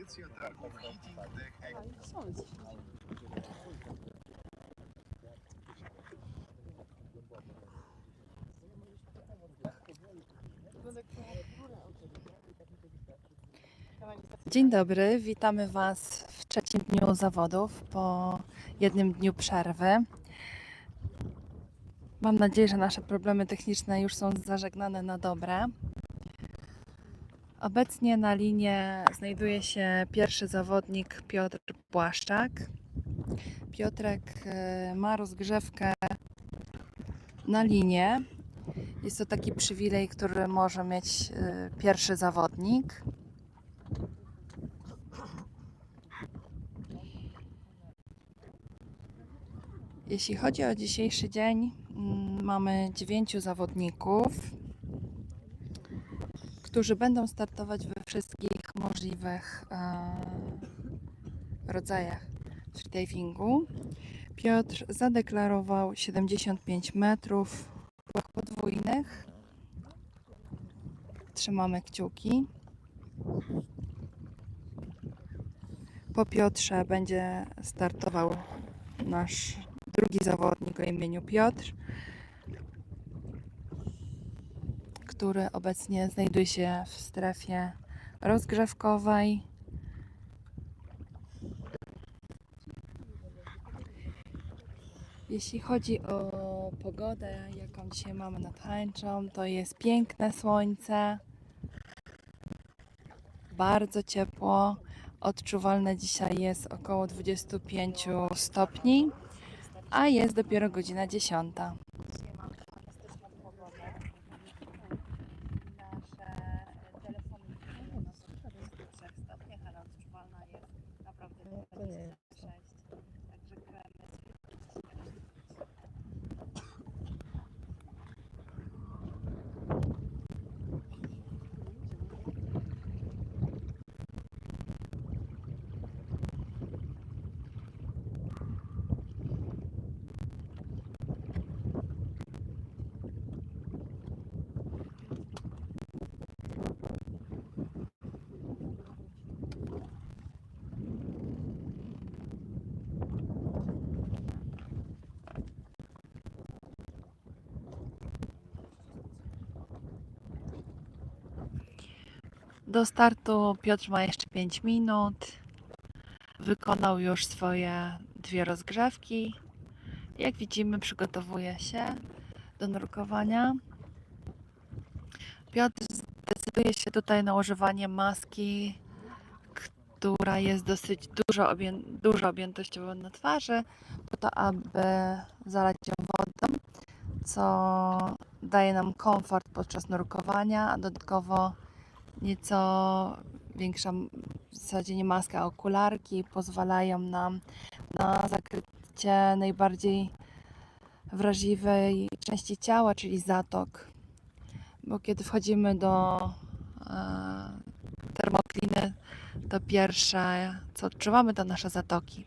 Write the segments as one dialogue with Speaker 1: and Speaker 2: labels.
Speaker 1: edycja targów Expo.
Speaker 2: Są gdzieś. Dzień dobry, witamy Was w trzecim dniu zawodów po jednym dniu przerwy. Mam nadzieję, że nasze problemy techniczne już są zażegnane na dobre. Obecnie na linie znajduje się pierwszy zawodnik Piotr Błaszczak. Piotrek e, ma rozgrzewkę na linie. Jest to taki przywilej, który może mieć e, pierwszy zawodnik. Jeśli chodzi o dzisiejszy dzień, mm, mamy dziewięciu zawodników którzy będą startować we wszystkich możliwych e, rodzajach freedivingu. Piotr zadeklarował 75 metrów w płach podwójnych. Trzymamy kciuki. Po Piotrze będzie startował nasz drugi zawodnik o imieniu Piotr. Który obecnie znajduje się w strefie rozgrzewkowej. Jeśli chodzi o pogodę, jaką dzisiaj mamy nad Hańczą, to jest piękne słońce, bardzo ciepło. Odczuwalne dzisiaj jest około 25 stopni, a jest dopiero godzina 10. Dzisiaj mamy fantastyczną pogodę nasze telefony nie no są w 43 stopniach, ale odczuwalna jest naprawdę 26. Także kremy Do startu Piotr ma jeszcze 5 minut. Wykonał już swoje dwie rozgrzewki. Jak widzimy, przygotowuje się do nurkowania. Piotr zdecyduje się tutaj na używanie maski, która jest dosyć dużo, obję- dużo objętościowo na twarzy, po to, aby zalać ją wodą, co daje nam komfort podczas nurkowania, a dodatkowo nieco większa w zasadzie nie maska, okularki pozwalają nam na zakrycie najbardziej wrażliwej części ciała, czyli zatok. Bo kiedy wchodzimy do e, termokliny, to pierwsze co odczuwamy to nasze zatoki.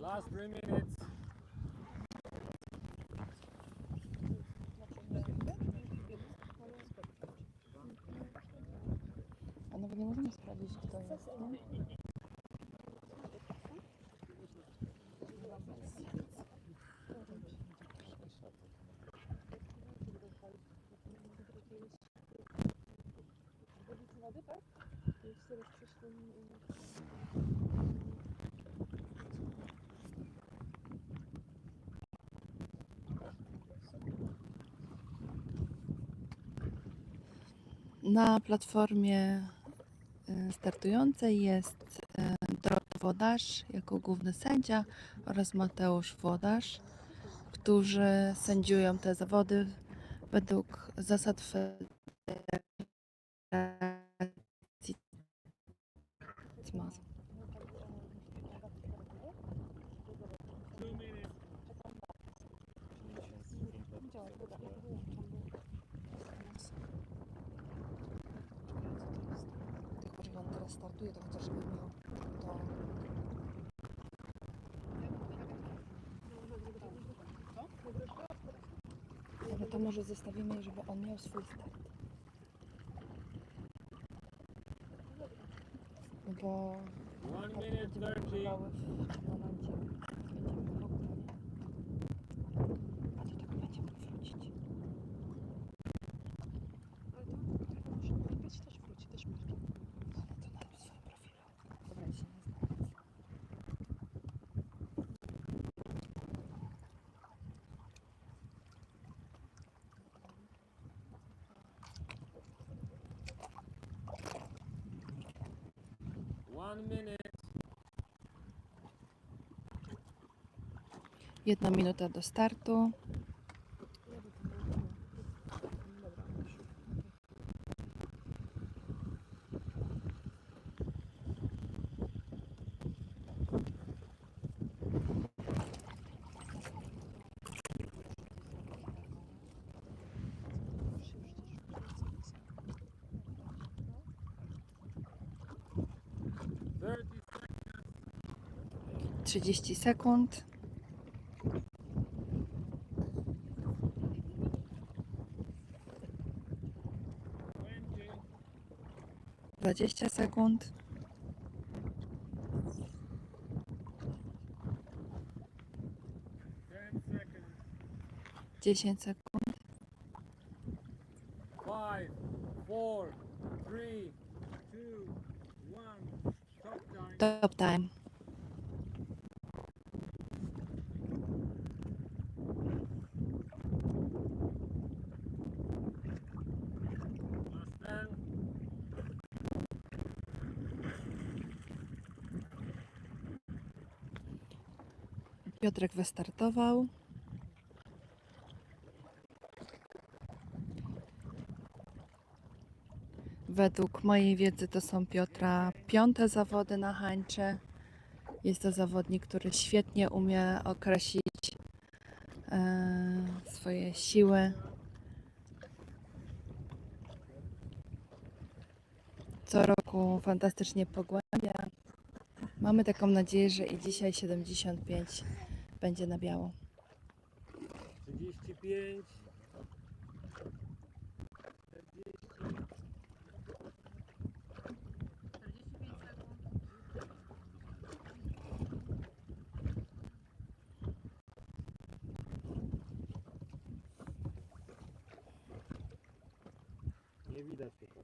Speaker 3: Last three minutes.
Speaker 2: А ну вы не можете спродить, кто? Na platformie e, startującej jest e, Dorota Włodarz jako główny sędzia oraz Mateusz Włodarz, którzy sędziują te zawody według zasad Federacji startuje, to chociaż bym miał to... Dobra, to może zostawimy, żeby on miał swój start. No bo...
Speaker 3: One
Speaker 2: tak
Speaker 3: minute 30.
Speaker 2: Jedna minuta do startu. 30 sekund. 20 sekund. 10 sekund. Piotrek wystartował. Według mojej wiedzy to są Piotra piąte zawody na hańcze. Jest to zawodnik, który świetnie umie określić e, swoje siły. Co roku fantastycznie pogłębia. Mamy taką nadzieję, że i dzisiaj 75 będzie na biało.
Speaker 3: Trzydzieści pięć. Nie widać tego.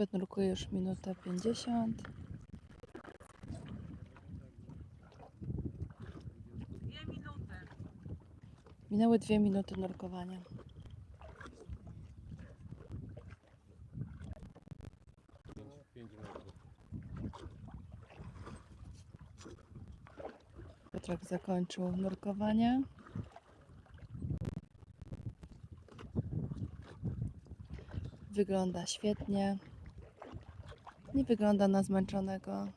Speaker 2: Piotr nurkuje już minutę 50. Minęły dwie minuty nurkowania. Piotrek zakończył nurkowanie. Wygląda świetnie. Nie wygląda na zmęczonego.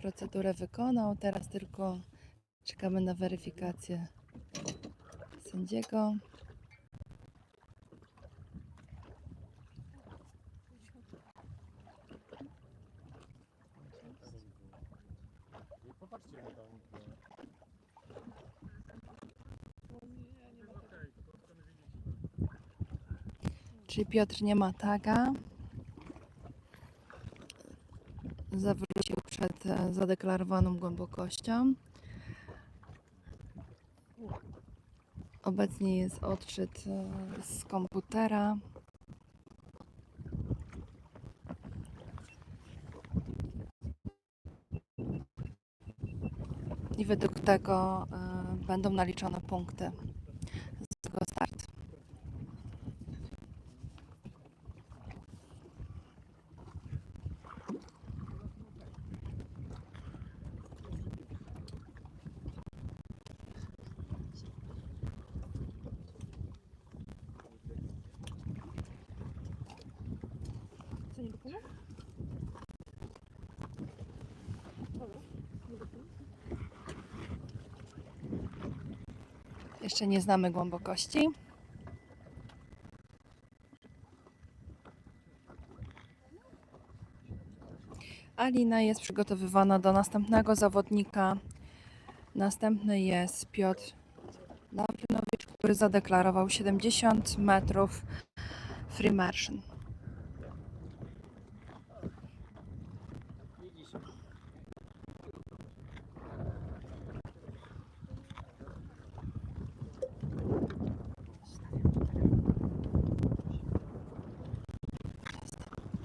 Speaker 2: Procedurę wykonał. Teraz tylko czekamy na weryfikację sędziego.
Speaker 3: Nie popatrzcie na tam.
Speaker 2: Czyli Piotr nie ma taga. Zawrócił przed e, zadeklarowaną głębokością. Obecnie jest odczyt e, z komputera. I według tego e, będą naliczone punkty z tego startu.
Speaker 4: Co nie dopiero?
Speaker 2: Jeszcze nie znamy głębokości. Alina jest przygotowywana do następnego zawodnika. Następny jest Piotr Lawrynowicz, który zadeklarował 70 metrów free margin.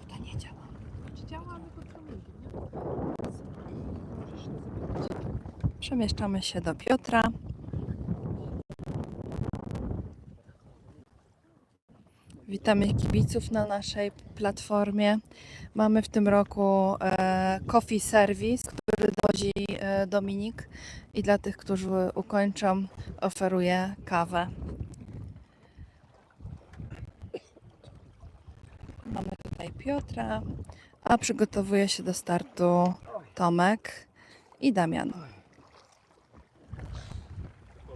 Speaker 2: To nie działa.
Speaker 4: Nie?
Speaker 2: Przemieszczamy się do Piotra. Witamy kibiców na naszej platformie. Mamy w tym roku e, coffee service, który dowozi e, Dominik i dla tych, którzy ukończą, oferuje kawę. Mamy tutaj Piotra, a przygotowuje się do startu Tomek i Damian.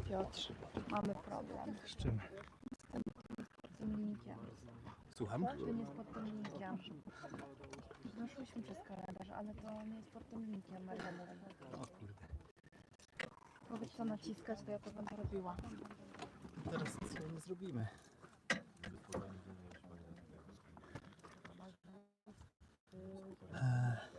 Speaker 2: Piotr, mamy problem
Speaker 1: Z czym?
Speaker 2: z tym linkiem.
Speaker 1: Słucham?
Speaker 2: To nie jest pod tym linkiem. Znoszyliśmy przez kalendarz, ale to nie jest pod tym linkiem.
Speaker 1: O kurde.
Speaker 2: Powiedz co naciskać, to ja to będę robiła.
Speaker 1: Teraz nic nie zrobimy. 嗯